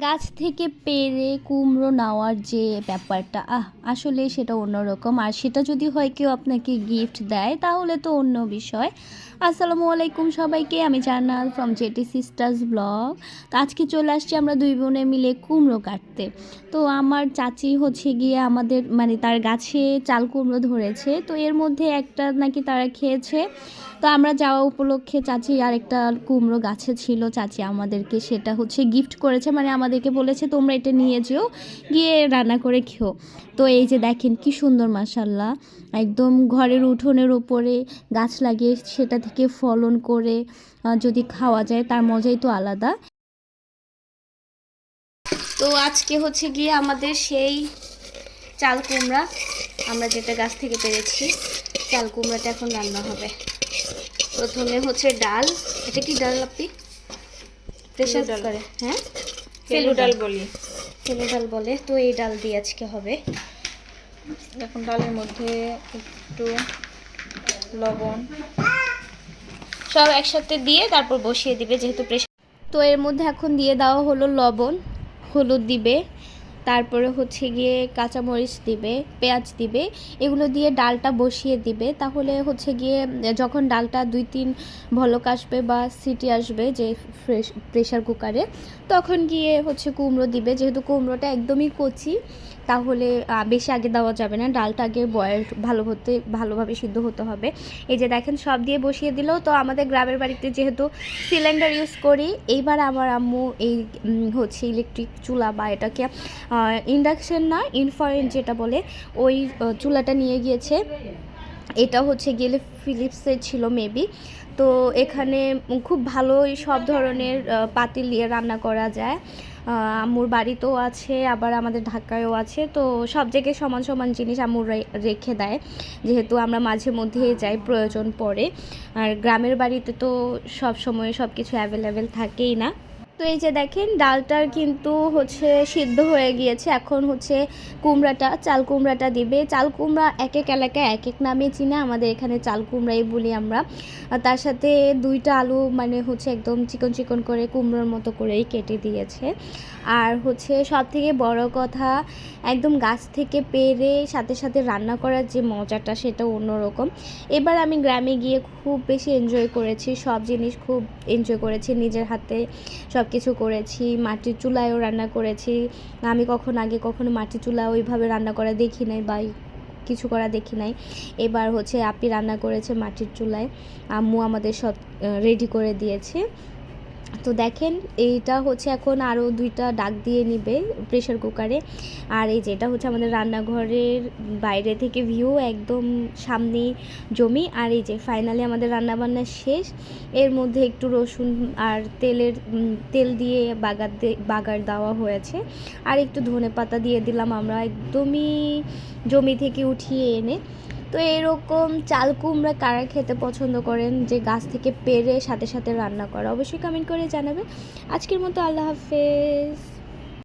গাছ থেকে পেরে কুমড়ো নেওয়ার যে ব্যাপারটা, আহ, আসলে সেটা অন্যরকম। আর সেটা যদি হয়, কেউ আপনাকে গিফট দেয়, তাহলে তো অন্য বিষয়। আসসালামু আলাইকুম সবাইকে, আমি জান্নাত ফ্রম জেটি সিস্টার্স ব্লগ তো আজকে চলে আসছি আমরা দুই বোনে মিলে কুমড়ো কাটতে। তো আমার চাচি হচ্ছে গিয়ে আমাদের মানে তার গাছে চাল কুমড়ো ধরেছে। তো এর মধ্যে একটা নাকি তারা খেয়েছে। তো আমরা যাওয়া উপলক্ষে চাচি আরেকটা কুমড়ো গাছে ছিল। চাচি আমাদেরকে সেটা হচ্ছে গিফট করেছে। মানে আমাদেরকে বলেছে তোমরা এটা নিয়ে যেও গিয়ে রান্না করে খেও। তো এই যে দেখেন কি সুন্দর মাসাল্লাহ একদম ঘরের উঠোনের ওপরে গাছ লাগিয়ে সেটা থেকে ফলন করে যদি খাওয়া যায় তার মজাই তো আলাদা। তো আজকে হচ্ছে গিয়ে আমাদের সেই চাল কুমড়া আমরা যেটা গাছ থেকে পেরেছি চাল কুমড়াটা এখন রান্না হবে। প্রথমে হচ্ছে ডাল এটা কি ডাল আপনি? প্রেশার। কুকারে হ্যাঁ? ফেলু ডাল বলি। ফেলু ডাল বলে। তো এই ডাল দিয়ে আজকে হবে। এখন ডালের মধ্যে একটু লবণ সব একসাথে দিয়ে তারপর বসিয়ে দিবে যেহেতু প্রেশার তো এর মধ্যে এখন দিয়ে দেওয়া হলো লবণ হলুদ দিবে। তারপরে হচ্ছে গিয়ে কাঁচামরিচ দিবে, পেঁয়াজ দিবে, এগুলো দিয়ে ডালটা বসিয়ে দিবে। তাহলে হচ্ছে গিয়ে, যখন ডালটা দুই তিন ভলক আসবে বা সিটি আসবে যে ফ্রেশ প্রেশার কুকারে, তখন গিয়ে হচ্ছে কুমড়ো দিবে। যেহেতু কুমড়োটা একদমই কচি, তাহলে বেশি আগে দেওয়া যাবে না। ডালটা আগে বয়েল, ভালো হতে, ভালোভাবে সিদ্ধ হতে হবে। এই যে দেখেন, সব দিয়ে বসিয়ে দিলেও তো আমাদের গ্রামের বাড়িতে যেহেতু সিলিন্ডার ইউজ করি, এইবার আমার আম্মু এই হচ্ছে ইলেকট্রিক চুলা বা এটাকে ইন্ডাকশন না ইনফারেন্ট যেটা বলে, ওই চুলাটা নিয়ে গিয়েছে। এটা হচ্ছে গেলে ফিলিপসের ছিল মেবি তো এখানে খুব ভালোই সব ধরনের পাতিল দিয়ে রান্না করা যায়। আম্মুর বাড়িতেও আছে, আবার আমাদের ঢাকায়ও আছে। তো সব জায়গায় সমান সমান জিনিস আম্মুর রেখে দেয়। যেহেতু আমরা মাঝে মধ্যেই যাই প্রয়োজন পড়ে। আর গ্রামের বাড়িতে তো সব সময় সব কিছু অ্যাভেলেবেল থাকেই না। তো এই যে দেখেন ডালটার কিন্তু হচ্ছে সিদ্ধ হয়ে গিয়েছে। এখন হচ্ছে কুমড়াটা, চাল কুমড়াটা দিবে। চাল কুমড়া এক এক এলাকায় এক এক নামে চিনে আমাদের এখানে চাল কুমড়াই বলি আমরা। তার সাথে দুইটা আলু মানে হচ্ছে একদম চিকন চিকন করে কুমড়োর মতো করেই কেটে দিয়েছে। আর হচ্ছে সব থেকে বড় কথা, একদম গাছ থেকে পেরে সাথে সাথে রান্না করার যে মজাটা সেটা অন্যরকম। এবার আমি গ্রামে গিয়ে খুব বেশি এনজয় করেছি, সব জিনিস খুব এনজয় করেছি, নিজের হাতে সব কিছু করেছি, মাটির চুলায়ও রান্না করেছি। আমি কখন আগে কখনো মাটির চুলা ওইভাবে রান্না করা দেখি নাই বা কিছু করা দেখি নাই। এবার হচ্ছে আপি রান্না করেছে মাটির চুলায়, আম্মু আমাদের সব রেডি করে দিয়েছে। তো দেখেন, এইটা হচ্ছে এখন আরও দুইটা ডাক দিয়ে নিবে প্রেশার কুকারে আর এই যেটা হচ্ছে আমাদের রান্নাঘরের বাইরে থেকে ভিউ একদম সামনেই জমি। আর এই যে ফাইনালি আমাদের রান্নাবান্না শেষ। এর মধ্যে একটু রসুন আর তেলের তেল দিয়ে বাগার বাগার দেওয়া হয়েছে। আর একটু ধনে পাতা দিয়ে দিলাম আমরা একদমই জমি থেকে উঠিয়ে এনে। তো এরকম চাল কুমড়া কারা খেতে পছন্দ করেন? যে গাছ থেকে পেরে সাথে সাথে রান্না করা। অবশ্যই কমেন্ট করে জানাবেন আজকের মতো আল্লাহ হাফেজ।